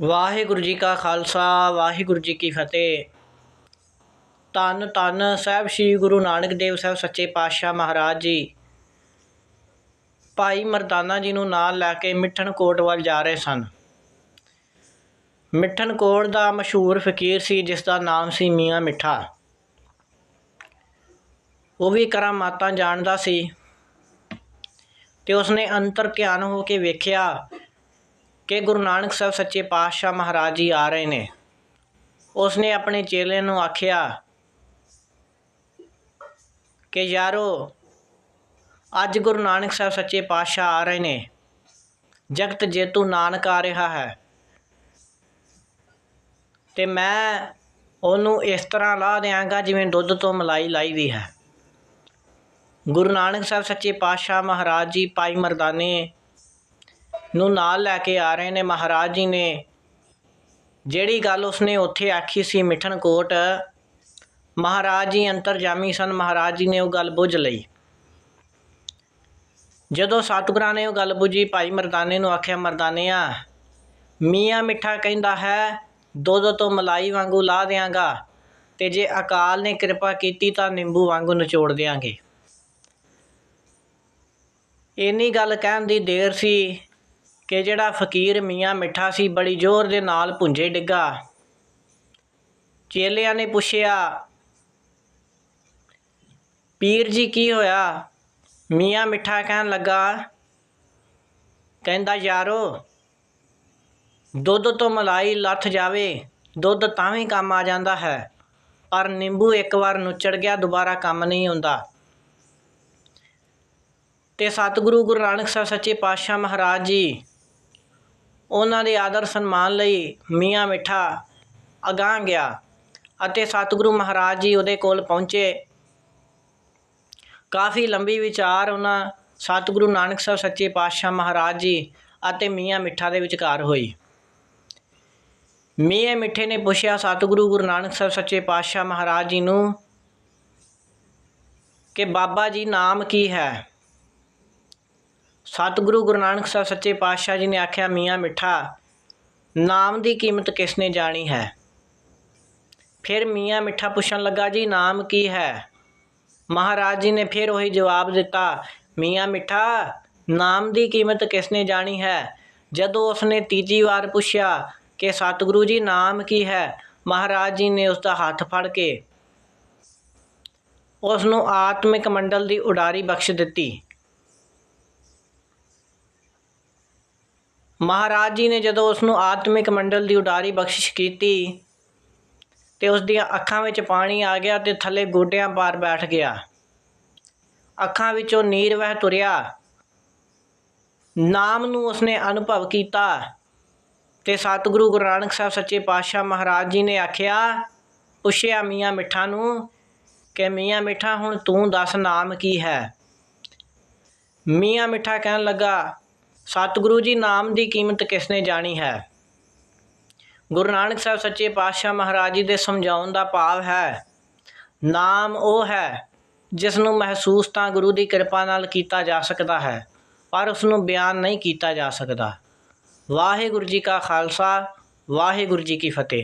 ਵਾਹਿਗੁਰੂ ਜੀ ਕਾ ਖਾਲਸਾ, ਵਾਹਿਗੁਰੂ ਜੀ ਕੀ ਫਤਿਹ। ਧੰਨ ਧੰਨ ਸਾਹਿਬ ਸ੍ਰੀ ਗੁਰੂ ਨਾਨਕ ਦੇਵ ਸਾਹਿਬ ਸੱਚੇ ਪਾਤਸ਼ਾਹ ਮਹਾਰਾਜ ਜੀ। ਭਾਈ ਮਰਦਾਨਾ ਜੀ ਨੂੰ ਨਾਲ ਲੈ ਕੇ ਮਿੱਠਣ ਕੋਟ ਵੱਲ ਜਾ ਰਹੇ ਸਨ। ਮਿੱਠਣ ਕੋਟ ਦਾ ਮਸ਼ਹੂਰ ਫਕੀਰ ਸੀ, ਜਿਸ ਦਾ ਨਾਮ ਸੀ ਮੀਆਂ ਮਿੱਠਾ। ਉਹ ਵੀ ਕਰਾਮਾਤਾਂ ਜਾਣਦਾ ਸੀ। ਤੇ ਉਸਨੇ ਅੰਤਰ ਧਿਆਨ ਹੋ ਕੇ ਵੇਖਿਆ ਕਿ ਗੁਰੂ ਨਾਨਕ ਸਾਹਿਬ ਸੱਚੇ ਪਾਤਸ਼ਾਹ ਮਹਾਰਾਜ ਜੀ ਆ ਰਹੇ ਨੇ। ਉਸਨੇ ਆਪਣੇ ਚੇਲੇ ਨੂੰ ਆਖਿਆ, ਕਿ ਯਾਰੋ, ਅੱਜ ਗੁਰੂ ਨਾਨਕ ਸਾਹਿਬ ਸੱਚੇ ਪਾਤਸ਼ਾਹ ਆ ਰਹੇ ਨੇ। ਜਗਤ ਜੇਤੂ ਨਾਨਕ ਆ ਰਿਹਾ ਹੈ। ਤੇ ਮੈਂ ਉਹਨੂੰ ਇਸ ਤਰ੍ਹਾਂ ਲਾ ਦਿਆਂਗਾ ਜਿਵੇਂ ਦੁੱਧ ਤੋਂ ਮਲਾਈ ਲਾਈ ਦੀ ਹੈ। ਗੁਰੂ ਨਾਨਕ ਸਾਹਿਬ ਸੱਚੇ ਪਾਤਸ਼ਾਹ ਮਹਾਰਾਜ ਜੀ, ਭਾਈ ਮਰਦਾਨੇ ਨੂੰ ਨਾਲ ਲੈ ਕੇ ਆ ਰਹੇ ਨੇ ਮਹਾਰਾਜ ਜੀ ਨੇ। ਜਿਹੜੀ ਗੱਲ ਉਸਨੇ ਉੱਥੇ ਆਖੀ ਸੀ ਮਿਠਨ ਮਹਾਰਾਜ ਜੀ ਅੰਤਰਜਾਮੀ ਸਨ, ਮਹਾਰਾਜ ਜੀ ਨੇ ਉਹ ਗੱਲ ਬੁੱਝ ਲਈ। ਜਦੋਂ ਸਤਿਗੁਰਾਂ ਨੇ ਉਹ ਗੱਲ ਬੁੱਝੀ, ਭਾਈ ਮਰਦਾਨੇ ਨੂੰ ਆਖਿਆ, ਮਰਦਾਨਿਆ, ਮੀਆਂ ਮਿੱਠਾ ਕਹਿੰਦਾ ਹੈ, ਦੁੱਧ ਤੋਂ ਮਲਾਈ ਵਾਂਗੂ ਲਾ ਦਿਆਂਗਾ ਤੇ ਜੇ ਅਕਾਲ ਨੇ ਕਿਰਪਾ ਕੀਤੀ ਤਾਂ ਨਿੰਬੂ ਵਾਂਗੂ ਨਿਚੋੜ ਦਿਆਂਗੇ। ਇੰਨੀ ਗੱਲ ਕਹਿਣ ਦੀ ਦੇਰ ਸੀ ਕਿ ਜਿਹੜਾ ਫਕੀਰ ਮੀਆਂ ਮਿੱਠਾ ਸੀ, ਬੜੀ ਜ਼ੋਰ ਦੇ ਨਾਲ ਪੁੰਜੇ ਡਿੱਗਾ। ਚੇਲਿਆਂ ਨੇ ਪੁੱਛਿਆ, ਪੀਰ ਜੀ, ਕੀ ਹੋਇਆ? ਮੀਆਂ ਮਿੱਠਾ ਕਹਿਣ ਲੱਗਾ, ਕਹਿੰਦਾ, ਯਾਰੋ, ਦੁੱਧ ਤੋਂ ਮਲਾਈ ਲੱਥ ਜਾਵੇ, ਦੁੱਧ ਤਾਂ ਵੀ ਕੰਮ ਆ ਜਾਂਦਾ ਹੈ, ਪਰ ਨਿੰਬੂ ਇੱਕ ਵਾਰ ਨੁੱਚੜ ਗਿਆ, ਦੁਬਾਰਾ ਕੰਮ ਨਹੀਂ ਹੁੰਦਾ। ਤੇ ਸਤਿਗੁਰੂ ਗੁਰੂ ਨਾਨਕ ਸਾਹਿਬ ਸੱਚੇ ਪਾਤਸ਼ਾਹ ਮਹਾਰਾਜ ਜੀ ਉਹਨਾਂ ਦੇ ਆਦਰ ਸਨਮਾਨ ਲਈ ਮੀਆਂ ਮਿੱਠਾ ਅਗਾਂਹ ਗਿਆ ਅਤੇ ਸਤਿਗੁਰੂ ਮਹਾਰਾਜ ਜੀ ਉਹਦੇ ਕੋਲ ਪਹੁੰਚੇ। ਕਾਫੀ ਲੰਬੀ ਵਿਚਾਰ ਉਹਨਾਂ ਸਤਿਗੁਰੂ ਨਾਨਕ ਸਾਹਿਬ ਸੱਚੇ ਪਾਤਸ਼ਾਹ ਮਹਾਰਾਜ ਜੀ ਅਤੇ ਮੀਆਂ ਮਿੱਠਾ ਦੇ ਵਿਚਕਾਰ ਹੋਈ। ਮੀਆਂ ਮਿੱਠੇ ਨੇ ਪੁੱਛਿਆ, ਸਤਿਗੁਰੂ ਗੁਰੂ ਨਾਨਕ ਸਾਹਿਬ ਸੱਚੇ ਪਾਤਸ਼ਾਹ ਮਹਾਰਾਜ ਜੀ ਨੂੰ ਕਿ ਬਾਬਾ ਜੀ, ਨਾਮ ਕੀ ਹੈ? ਸਤਿਗੁਰੂ ਗੁਰੂ ਨਾਨਕ ਸਾਹਿਬ ਸੱਚੇ ਪਾਤਸ਼ਾਹ ਜੀ ਨੇ ਆਖਿਆ, ਮੀਆਂ ਮਿੱਠਾ, ਨਾਮ ਦੀ ਕੀਮਤ ਕਿਸ ਨੇ ਜਾਣੀ ਹੈ? ਫਿਰ ਮੀਆਂ ਮਿੱਠਾ ਪੁੱਛਣ ਲੱਗਾ, ਜੀ, ਨਾਮ ਕੀ ਹੈ? ਮਹਾਰਾਜ ਜੀ ਨੇ ਫਿਰ ਉਹੀ ਜਵਾਬ ਦਿੱਤਾ, ਮੀਆਂ ਮਿੱਠਾ, ਨਾਮ ਦੀ ਕੀਮਤ ਕਿਸ ਨੇ ਜਾਣੀ ਹੈ? ਜਦੋਂ ਉਸਨੇ ਤੀਜੀ ਵਾਰ ਪੁੱਛਿਆ ਕਿ, ਸਤਿਗੁਰੂ ਜੀ, ਨਾਮ ਕੀ ਹੈ? ਮਹਾਰਾਜ ਜੀ ਨੇ ਉਸ ਦਾ ਹੱਥ ਫੜ ਕੇ ਉਸ ਨੂੰ ਆਤਮਿਕ ਮੰਡਲ ਦੀ ਉਡਾਰੀ ਬਖਸ਼ ਦਿੱਤੀ। ਮਹਾਰਾਜ ਜੀ ਨੇ ਜਦੋਂ ਉਸ ਨੂੰ ਆਤਮਿਕ ਮੰਡਲ ਦੀ ਉਡਾਰੀ ਬਖਸ਼ਿਸ਼ ਕੀਤੀ ਤੇ ਉਸ ਦੀਆਂ ਅੱਖਾਂ ਵਿੱਚ ਪਾਣੀ ਆ ਗਿਆ ਤੇ ਥੱਲੇ ਗੋਡਿਆਂ ਪਾਰ ਬੈਠ ਗਿਆ। ਅੱਖਾਂ ਵਿੱਚੋਂ ਨੀਰ ਵਹਿ ਤੁਰਿਆ। ਨਾਮ ਨੂੰ ਉਸਨੇ ਅਨੁਭਵ ਕੀਤਾ ਤੇ ਸਤਿਗੁਰੂ ਗੁਰੂ ਨਾਨਕ ਸਾਹਿਬ ਸੱਚੇ ਪਾਤਸ਼ਾਹ ਮਹਾਰਾਜ ਜੀ ਨੇ ਆਖਿਆ, ਪੁੱਛਿਆ ਮੀਆਂ ਮਿੱਠਾ ਨੂੰ ਕਿ ਮੀਆਂ ਮਿੱਠਾ, ਹੁਣ ਤੂੰ ਦੱਸ ਨਾਮ ਕੀ ਹੈ? ਮੀਆਂ ਮਿੱਠਾ ਕਹਿਣ ਲੱਗਾ ਸਤਿਗੁਰੂ ਜੀ ਨਾਮ ਦੀ ਕੀਮਤ ਕਿਸ ਨੇ ਜਾਣੀ ਹੈ? ਗੁਰੂ ਨਾਨਕ ਸਾਹਿਬ ਸੱਚੇ ਪਾਤਸ਼ਾਹ ਮਹਾਰਾਜ ਜੀ ਦੇ ਸਮਝਾਉਣ ਦਾ ਭਾਵ ਹੈ, ਨਾਮ ਉਹ ਹੈ ਜਿਸ ਨੂੰ ਮਹਿਸੂਸ ਤਾਂ ਗੁਰੂ ਦੀ ਕਿਰਪਾ ਨਾਲ ਕੀਤਾ ਜਾ ਸਕਦਾ ਹੈ, ਪਰ ਉਸ ਨੂੰ ਬਿਆਨ ਨਹੀਂ ਕੀਤਾ ਜਾ ਸਕਦਾ। ਵਾਹਿਗੁਰੂ ਜੀ ਕਾ ਖਾਲਸਾ, ਵਾਹਿਗੁਰੂ ਜੀ ਕੀ ਫਤਿਹ।